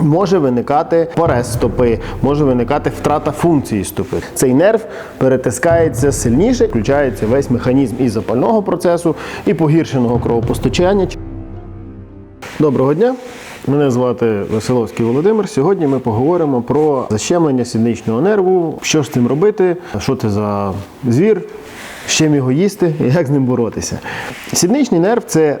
Може виникати порез стопи, може виникати втрата функції стопи. Цей нерв перетискається сильніше, включається весь механізм і запального процесу, і погіршеного кровопостачання. Доброго дня. Мене звати Василовський Володимир. Сьогодні ми поговоримо про защемлення сідничного нерву, що з цим робити, що це за звір, з чим його їсти і як з ним боротися. Сідничний нерв це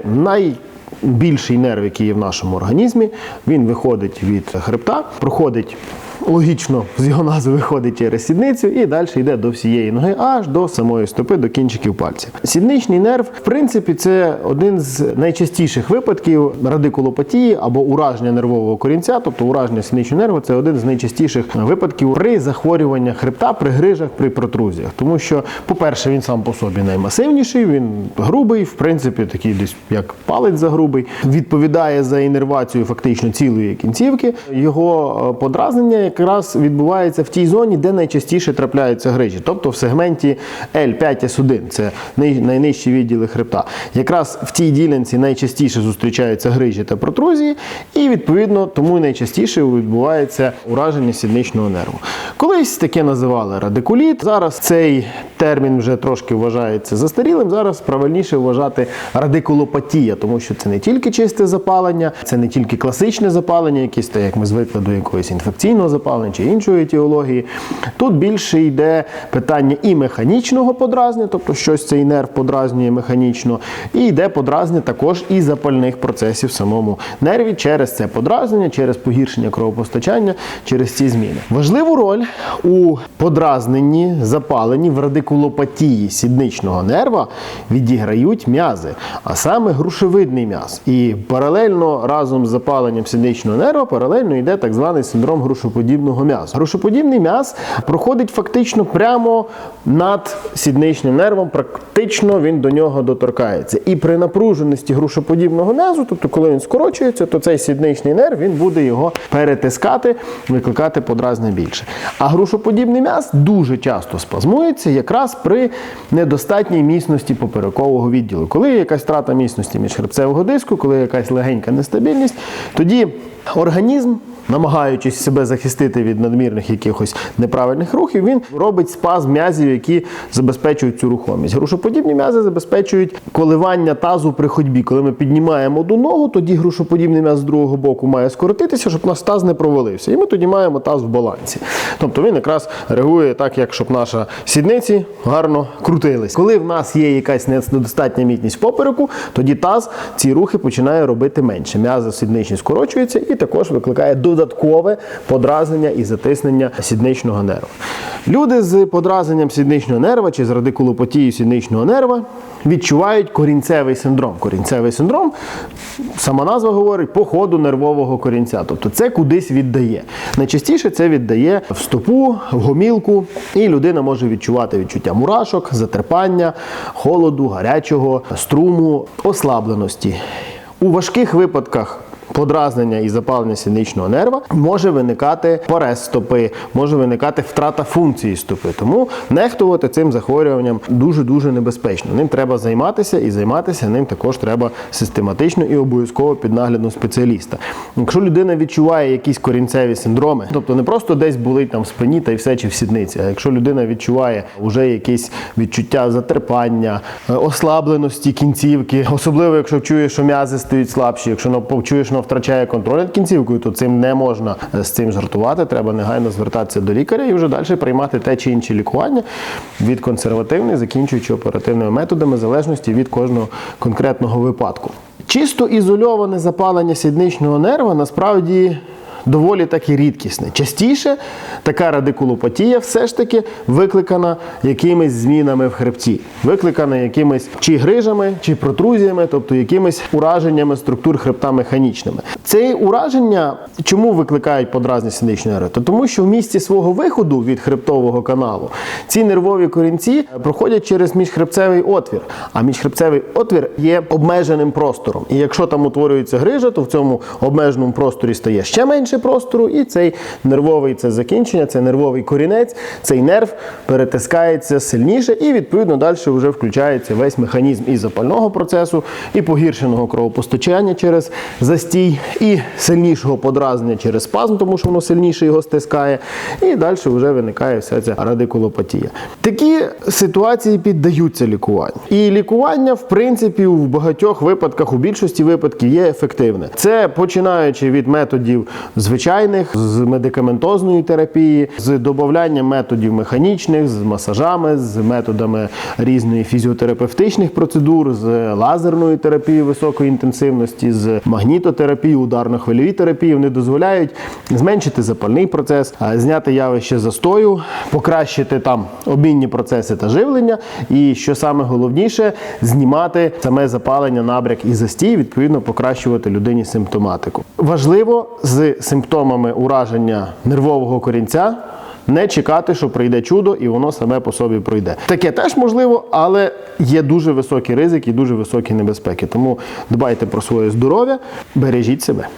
найбільший нерв, який є в нашому організмі. Він виходить від хребта, проходить. Логічно, з його назви виходить через сідницю і далі йде до всієї ноги, аж до самої стопи, до кінчиків пальців. Сідничний нерв, в принципі, це один з найчастіших випадків радикулопатії або ураження нервового корінця, тобто ураження сідничного нерву це один з найчастіших випадків при захворюванні хребта, при грижах, при протрузіях. Тому що, по-перше, він сам по собі наймасивніший, він грубий, в принципі, такий десь як палець загрубий, відповідає за інервацію фактично цілої кінцівки. Його е, подразнення якраз відбувається в тій зоні, де найчастіше трапляються грижі, тобто в сегменті L5S1, це найнижчі відділи хребта. Якраз в тій ділянці найчастіше зустрічаються грижі та протрузії, і відповідно тому найчастіше відбувається ураження сідничного нерву. Колись таке називали радикуліт. Зараз цей термін вже трошки вважається застарілим. Зараз правильніше вважати радикулопатія, тому що це не тільки чисте запалення, це не тільки класичне запалення, якесь те, як ми звикли до якогось інфекційного запалення чи іншої етіології. Тут більше йде питання і механічного подразнення, тобто щось цей нерв подразнює механічно, і йде подразнення також і запальних процесів в самому нерві через це подразнення, через погіршення кровопостачання, через ці зміни. Важливу роль у подразненні, запаленні в радикулопатії сідничного нерва відіграють м'язи, а саме грушевидний м'яз. І паралельно разом з запаленням сідничного нерва паралельно йде так званий синдром грушоподібного м'язу. Грушоподібний м'яз проходить фактично прямо над сідничним нервом, практично він до нього доторкається. І при напруженості грушоподібного м'язу, тобто коли він скорочується, то цей сідничний нерв він буде його перетискати, викликати подразнення більше. А грушоподібний м'яз дуже часто спазмується якраз при недостатній міцності поперекового відділу. Коли є якась втрата міцності міжхребцевого диску, коли є якась легенька нестабільність, тоді організм. Намагаючись себе захистити від надмірних якихось неправильних рухів, він робить спазм м'язів, які забезпечують цю рухомість. Грушоподібні м'язи забезпечують коливання тазу при ходьбі. Коли ми піднімаємо одну ногу, тоді грушоподібний м'яз з другого боку має скоротитися, щоб наш таз не провалився. І ми тоді маємо таз в балансі. Тобто він якраз реагує так, як щоб наша сідниці гарно крутились. Коли в нас є якась недостатня міцність попереку, тоді таз ці рухи починає робити менше. М'язи сідничні скорочуються і також викликає додаткове подразнення і затиснення сідничного нерва. Люди з подразненням сідничного нерва чи з радикулопатією сідничного нерва відчувають корінцевий синдром. Корінцевий синдром, сама назва говорить, по ходу нервового корінця. Тобто це кудись віддає. Найчастіше це віддає в стопу, в гомілку, і людина може відчувати відчуття мурашок, затерпання, холоду, гарячого, струму, ослабленості. У важких випадках подразнення і запалення сідничного нерва може виникати порез стопи, може виникати втрата функції стопи. Тому нехтувати цим захворюванням дуже дуже небезпечно. Ним треба займатися і займатися ним також треба систематично і обов'язково під наглядом спеціаліста. Якщо людина відчуває якісь корінцеві синдроми, тобто не просто десь болить там в спині та й все чи в сідниці, а якщо людина відчуває вже якісь відчуття затерпання, е, ослабленості кінцівки, особливо якщо чує, що м'язи стають слабші, якщо що вона втрачає контроль над кінцівкою, то цим не можна е, з цим жартувати. Треба негайно звертатися до лікаря і вже далі приймати те чи інше лікування від консервативних, закінчуючи оперативними методами, залежності від кожного конкретного випадку. Чисто ізольоване запалення сідничного нерва насправді доволі таки рідкісне. Частіше така радикулопатія все ж таки викликана якимись змінами в хребті, викликана якимись чи грижами, чи протрузіями, тобто якимись ураженнями структур хребта механічними. Це ураження чому викликають подразні сідничної нерви? Тому, що в місці свого виходу від хребтового каналу ці нервові корінці проходять через міжхребцевий отвір. А міжхребцевий отвір є обмеженим простором. І якщо там утворюється грижа, то в цьому обмеженому просторі стає ще менше менше простору, і цей нервовий це закінчення, це нервовий корінець, цей нерв перетискається сильніше, і відповідно далі вже включається весь механізм і запального процесу, і погіршеного кровопостачання через застій, і сильнішого подразнення через спазм, тому що воно сильніше його стискає. І далі вже виникає вся ця радикулопатія. Такі ситуації піддаються лікуванню. І лікування, в принципі, в багатьох випадках, у більшості випадків є ефективне. Це починаючи від методів звичайних, з медикаментозної терапії, з додаванням методів механічних, з масажами, з методами різної фізіотерапевтичних процедур, з лазерною терапією високої інтенсивності, з магнітотерапією, ударно-хвильові терапії. Вони дозволяють зменшити запальний процес, зняти явище застою, покращити там обмінні процеси та живлення. І що саме головніше, знімати саме запалення, набряк і застій, відповідно покращувати людині симптоматику. Важливо з симптомами ураження нервового корінця. Не чекати, що прийде чудо, і воно саме по собі пройде. Таке теж можливо, але є дуже високий ризик і дуже високі небезпеки. Тому дбайте про своє здоров'я, бережіть себе.